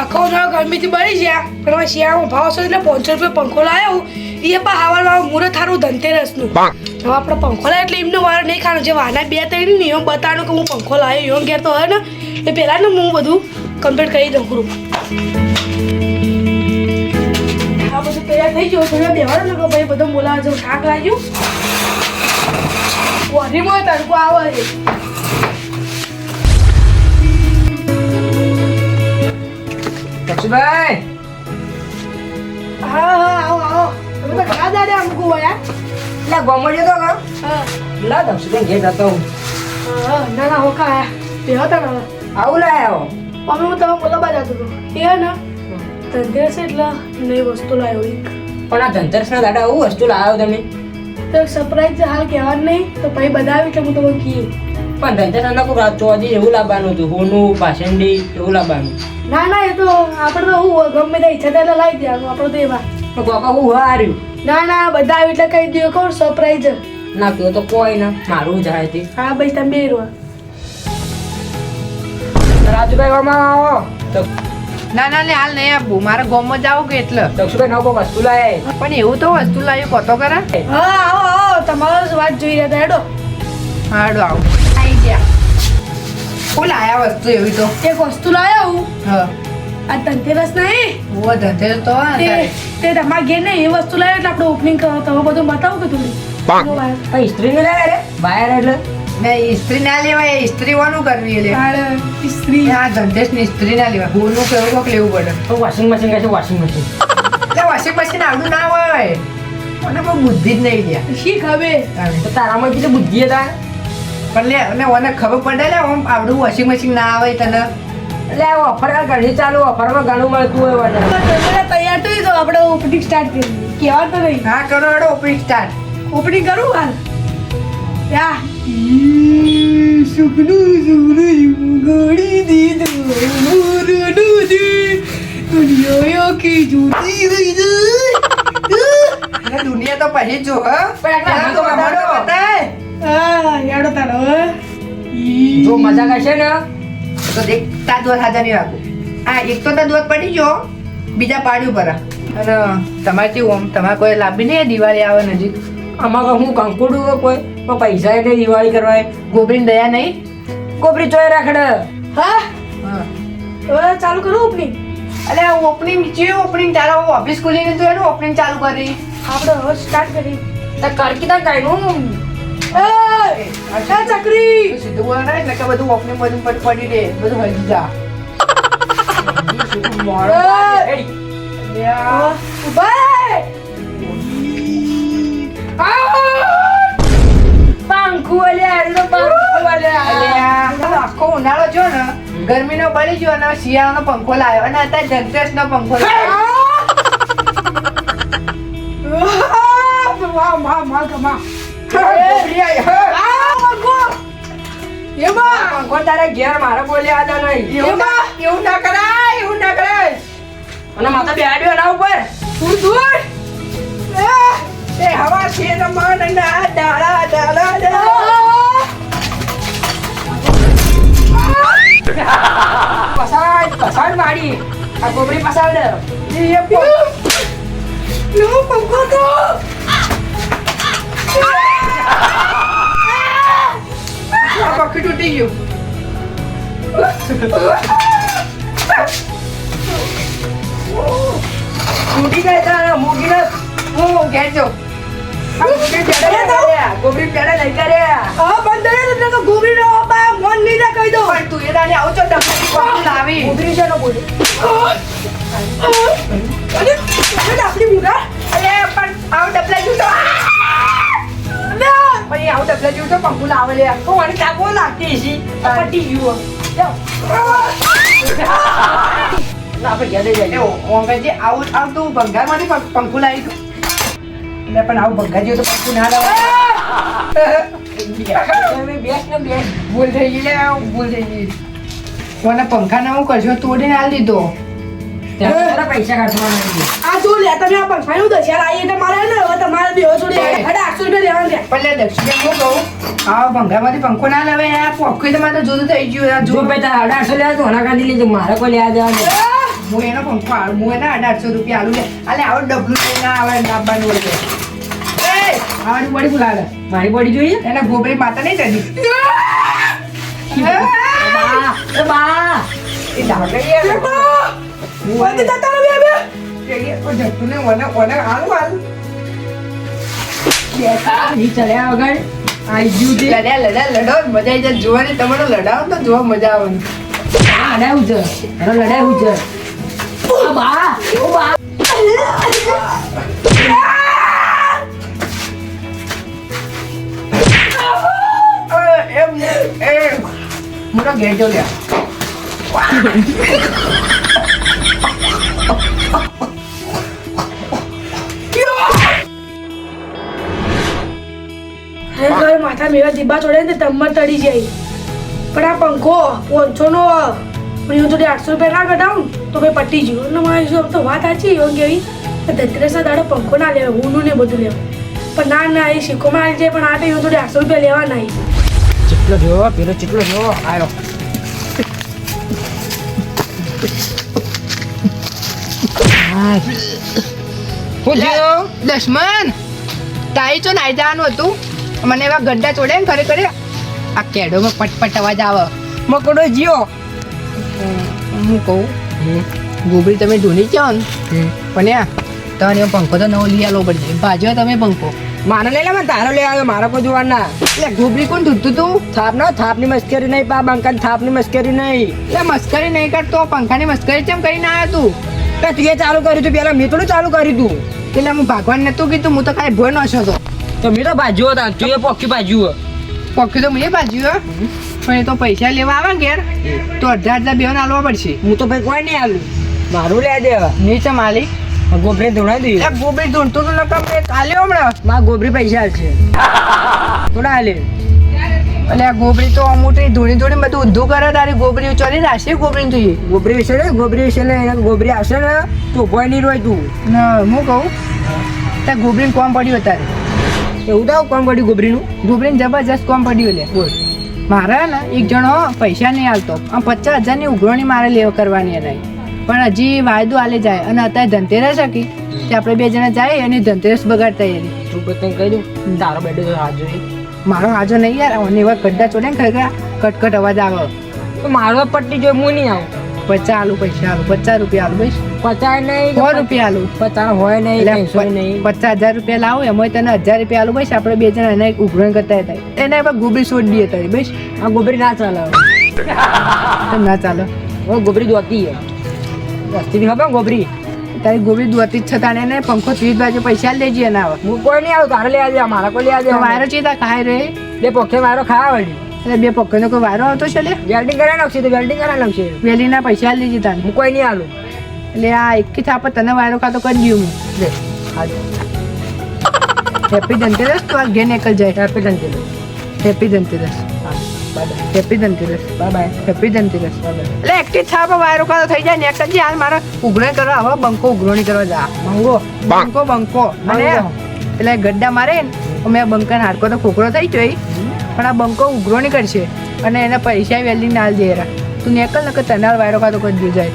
આખો ઉનાળો ગરમીથી બળી ગયા. પણ હવે શિયાળામાં ભાવ છે એટલે પાંચસો રૂપિયા પંખો લાવ્યો એ પણ હાવરમાં મુહૂર્ત થારું ધનતેરસનું. હવે આપણે પંખો લાવ્યો એટલે એમનો વારો નહીં ખાવાનું. જે વાના બે ત્રણ ને એમ બતાવવાનું કે હું પંખો લાવ્યો એમ ઘેર તો હોય ને એ પહેલાં ને હું બધું કમ્પ્લીટ કરી દઉં ગ્રુપ આ બધું તૈયાર થઈ ગયું. થોડા બેવાનું ને ભાઈ બધો બોલાવા જવું શાક લાગ્યું વરીમાં તડકો આવે છે દક્ષુભાઈ હા હા આવો આવો તમે તો ઘણા દાડે અમુક હોય એટલે ગોમો જતો કા હા લા દક્ષુભાઈ ઘેર જતો હું હા ના ના હોકા આયા બે હતા ને આવું લાયો અમે હું તમે બોલાવા જતો હતો એ ને ધનતેરસ એટલે નવી વસ્તુ લાવ્યો એક પણ આ ધનતેરસના દાડા આવું વસ્તુ લાવ્યો તમે તો સરપ્રાઈઝ હાલ કહેવાનું નહીં તો ભાઈ બતાવી એટલે હું તમને કહીએ પણ ધનતેરસના કોઈ રાત ચોથી એવું લાવવાનું હતું હોનું પાસંડી એવું લાવવાનું. ના ના એ તો આપણે તો હું ગમે તે ઈચ્છા થાય લાવી દેવાનું આપણે તો એવા. તો કોકા હું હાર્યું. ના ના બધા આવી એટલે કહી દઉં કહું સરપ્રાઈઝ ના કહ્યું તો કોઈ ના મારું જ હતી હા ભાઈ તમે બે રહો. રાજુભાઈ આમાં આવો. તો ના ના ને હાલ નહીં આપવું મારે ગોમમાં આવું કે એટલે. દક્ષુભાઈ નવો વસ્તુ લાય પણ એવું તો વસ્તુ લાવ્યું કોતો કરે હા આવો આવો તમારો જ વાત જોઈ રહ્યા હતા હેડો. હાડો આવું આવી. ગયા ફૂલ આયા વસ્તુ એવી તો? એક વસ્તુ લાવ્યો હું. હા. આ ધનતેરસ નહીં. ઓ ધંધે તો તે તમારા ઘેર ને એ વસ્તુ લાવ્યો એટલે આપણે ઓપનિંગ કરો. તમે બધું બતાવો કે થોડી. પણ ઇસ્ત્રી ને લાવે રે? બહાર એટલે? ને ઇસ્ત્રી ના લેવાય ઇસ્ત્રી વાનું કરવી એટલે ઇસ્ત્રી આ ધંધેશની ઇસ્ત્રી ના લેવાય. હોનું કેવું કોક લેવું પડે. તો વોશિંગ મશીન કહેશે વોશિંગ મશીન એટલે વોશિંગ મશીન આવડું ના હોય. મને બહુ બુદ્ધિ જ નહીં લ્યા શીખ તો તારામાં કેટલી બુદ્ધિ હતા? પણ લે અને મને ખબર પડે ને આમ આવડું વોશિંગ મશીન ના આવે તને. એટલે આ ઓફર ઘણી ચાલુ ઓફરમાં ઘણું મળતું હોય વધારે તમે તૈયાર થઈ તો આપણે ઓપનિંગ સ્ટાર્ટ કરીએ. કહેવા તો નહીં. હા કરો હેડો ઓપનિંગ સ્ટાર્ટ ઓપનિંગ કરું હાલ. યા. સુખનું સુરયું ઉગાડી દીધું મોરનું દી, દુનિયાઓ કી જુદી રહી જાય. દુનિયા તો પછી જ જો હ. જો મજા કરશે ને? તો દેખ તાર દોત હાજર નહીં રાખું. હા એક તો તાર દોત પડી ગયો બીજા પાડ્યું પર. અને તમારે કેવું આમ તમારે કોઈ લાંબી નહીં દિવાળી આવે નજીક. આમાં કહું હું કંકુડું કોઈ પણ પૈસા એટલે દિવાળી કરવાય. ગોબરીની દયા નહીં? ગોબરી ચોય રાખડે. હા? હા. હવે ચાલુ કરું ઓપનિંગ. અલે હું ઓપનિંગ જે ઓપનિંગ ચાલો ઓફિસ ખુલીને તો એનું ઓપનિંગ ચાલુ કરી. આપણે હવે સ્ટાર્ટ કરી. તો કરકી તા કાઢ્યું. એ ચકરી સીધું બોલ ને કે બધું ઓપનિંગ બધું પડ પડી દે બધું હલી જા ઉનાળો જો ને ગરમીનો બળી ગયો અને શિયાળાનો પંખો લાવ્યો અને અત્યારે ધનતેરસ નો પંખો લાવ્યો વાહ વાહ વાહ કમા ગોબરી ઘેર મારે બોલ્યા હતા નહીં એવું ના કરાય એવું ના કરાય અને માથા બેહાડ્યો એના ઉપર દૂર દૂર એ હવા છે રમણ ના ડાળા ડાળા પસાડ પસાડ વાળી આ ગોબરી પસાડ એ પંખો તો ગયું તૂટી જાય તારે હું ઘેર જાઉં. આ. ગોબરી પેડા નહીં કર્યા. બંધ તો નો મન નહીં કહી દો પણ તું એ દાડે આવું છો ડબ્બાની પંખી લાવી. ગોબરી છે ને બોલી અરે અરે આપણી મુગા અલે પણ આવું ડબલા જેવું તો- પણ એ આવું ડબલા જેવું તો પંખું લાવે લે. તો મને કાપો લાગતી છે પટી ગયું ના આપણે ઘેર જઈએ ઓંગણજી આવું આવું તું ભંગારમાંથી પંખું લાવી દઉં એટલે પણ આવું ભંગાર જેવું તો પંખું ના લાવે. બેસ ને બેસ. ભૂલ થઈ ગઈ ભૂલ થઈ ગઈ. કોને પંખા ના હું કરશો તોડીને હાલ દીધો. ત્યાં પૈસા કાઢવાના. આ જો લે તમે આ પંખાનું દશા લાવી એટલે મારે ને હવે તમારે બે જોડે. અરે આઠસો રૂપિયા લેવાનું દે. પણ લે દક્ષિણ હું કહું આ ભંગારમાંથી પંખો ના લાવે આ પોખી તમારે તો થઈ ગયું જો. ભાઈ તારા અઢારસો લેવા તો ઓના કાઢી લેજો મારે કોઈ લેવા દેવા. હું? એનો પંખો આલું હું એના અઢારસો રૂપિયા આલું લે. અલે આવો ડબલું લઈને આવે ડાબાનું હોય છે આવાની બોડી બોલાવે. મારી બોડી જોઈએ? એને ગોબરી માતા નહીં ચડી. બા. બા. એ ડાગરી થતા રહો બે બે જઈએ, કોઈ જતું નહીં, ઓને ઓને આલું આલું નહીં ચડ્યા વગર આઈ ગયું છે લડ્યા લડ્યા લડાવ મજા આવી જાય જોવાની તમારો લડાવ તો જોવા મજા આવે લડાયું છે એનો લડાયું છે આ બા ઓ બા એમ એ મોટો જો લ્યા માથા મેવા દીબા છોડે ને તમર તળી જાય. પણ આ પંખો પોંચોનો પણ હું થોડી આઠસો રૂપિયા ના કઢાવું તો ભાઈ પટી ગયું. અને મારી શું આમ તો વાત સાચી એવું કેવી? ધનતેરસના દાડો પંખો ના લેવા હું ને બધું લેવું પણ ના ના એ શીખોમાં આવી જાય પણ આ તો એવું થોડી આઠસો રૂપિયા લેવા નહીં ચેટલો જોવો પેલો ચેટલો જોવો આયો. હું તાઈ ચો નાઈ જવાનું હતું? મને એવા ગड्ढा ચોડે ને ખરે ખરે આ કેડોમાં પટપટ અવાજ આવે. મકડો જીઓ. હું કહું ગોબરી તમે ધૂની છો ને. પણ યા તને પંખો તો નવો લઈ આલો પડશે ભાજ્યો તમે પંખો? મારો લઈ લે મને તારો લઈ આવ્યો મારો કોઈ જોવા ના. એટલે ગોબરી કોણ ધૂતું તું? થાપ ના થાપની મસ્કરી નહીં પા બંકા થાપની મસ્કરી નહીં. એટલે મસ્કરી નહીં કરતો પંખાની મસ્કરી કેમ કરીને આવ્યો તું? તું ચાલુ કર્યું તું પેલા મેં થોડું ચાલુ કર્યું તું. એટલે હું ભગવાન તું કીધું હું તો કાંઈ ભોય ન છો તો તો મેં તો ભાજ્યો હતા. તું એ પોકી ભાજ્યું પોખી તો મને હો. પણ એ તો પૈસા લેવા આવે ને ઘેર તો અડધા અડધા બેન આલવા પડશે. હું તો ભાઈ કોઈ નહીં આલું મારું લે દે નીચે માલી. ગોબરી ધોણાઈ દઈએ. ગોબરી ધોણતું તો નકમ મેં કાલ્યો હમણાં. મારા ગોબરી પૈસા છે. થોડા હાલે. એટલે આ ગોબરી તો અમુટી ધૂણી ધૂણી બધું ઊંધું કરે તારી ગોબરી ચોરી રાશી ગોબરી જોઈએ ગોબરી વિશે ને ગોબરી વિશે ને ગોબરી આવશે ને તો ભોય નહીં રોય તું. ને હું કહું. ત્યાં ગોબરીને કોમ પડ્યું તારે એવું તો કોણ પડ્યું ગોબરીનું? ગોબરીને જબરજસ્ત કોમ પડ્યું લે? બોલ. મારે ને એક જણો પૈસા નહીં હાલતો આમ પચાસ હજારની ઉઘરણી મારે લેવા કરવાની એને પણ હજી વાયદો હાલે જાય અને અત્યારે ધનતેરસ હતી કે? આપણે બે જણા જાય અને ધનતેરસ બગાડતા એની. તું પતંગ કહી દઉં તારો બેટો તો હાજો મારો હાજો નહીં યાર. અને એવા ગડ્ડા ચોડે ખરેખર કટકટ અવાજ આવે. તો મારો પટ્ટી જો હું નહીં આવું. પચાસ આલુ પૈસા આલુ પચાસ રૂપિયા આલુ બસ. પચાસ નહીં સો રૂપિયા આલુ. પચાસ હોય નહીં ત્રણસો નહીં. પચાસ હજાર રૂપિયા લાવો એમાં તને હજાર રૂપિયા આલુ બસ. આપણે બે જણા એને ઉઘરણી કરતા હતા. એને આપણે ગોબરી છોડી દઈએ તારી બસ. આ ગોબરી ના ચાલે. ના ચાલો? હવે ગોબરી દોતી છે દોસ્તી ખબર ગોબરી? તારી ગોબરી દોતી છતાં એને પંખો ત્રીસ બાજુ પૈસા લેજે એના હું કોઈ નહીં આવું તારે લઈ આવજે મારા કોઈ લઈ આવજે. ચેતા ખાય રે? બે પક્ષે મારો ખાવા વળી. એટલે બે પક્કનો કોઈ વાયરો આવતો છે લે? વેલ્ડિંગ કરાવી નાખશે તો વેલ્ડિંગ કરાવી નાખશે. વેલીના પૈસા લેજે તારે હું કોઈ નહીં આલું. એટલે આ એક થાપ તને વાયરો ખાતો કરી દઉં હું. લે હેપી ધનતેરસ તો આ ઘેર નીકળ જાય. હેપી ધનતેરસ હેપી ધનતેરસ હા bye happy Dhanteras bye bye happy Dhanteras એટલે એકથી થાપ વાયરો કાતો થઈ જાય. ને એક જ હાલ મારે ઉઘરણી કરવા હવે બંકો ઉઘરણી કરવા જા. બંકો? બંકો અને એટલે ગડ્ડા મારે ને તો મેં બંકાને હાડકો તો ખોખરો થઈ જોઈ પણ આ બંકો ઉઘરણી કરશે. અને એના પૈસા વેલી નાલ દે રહ્યા તું નેકલ નકર તનાલ વાયરો ખાતો કરી દે જાય.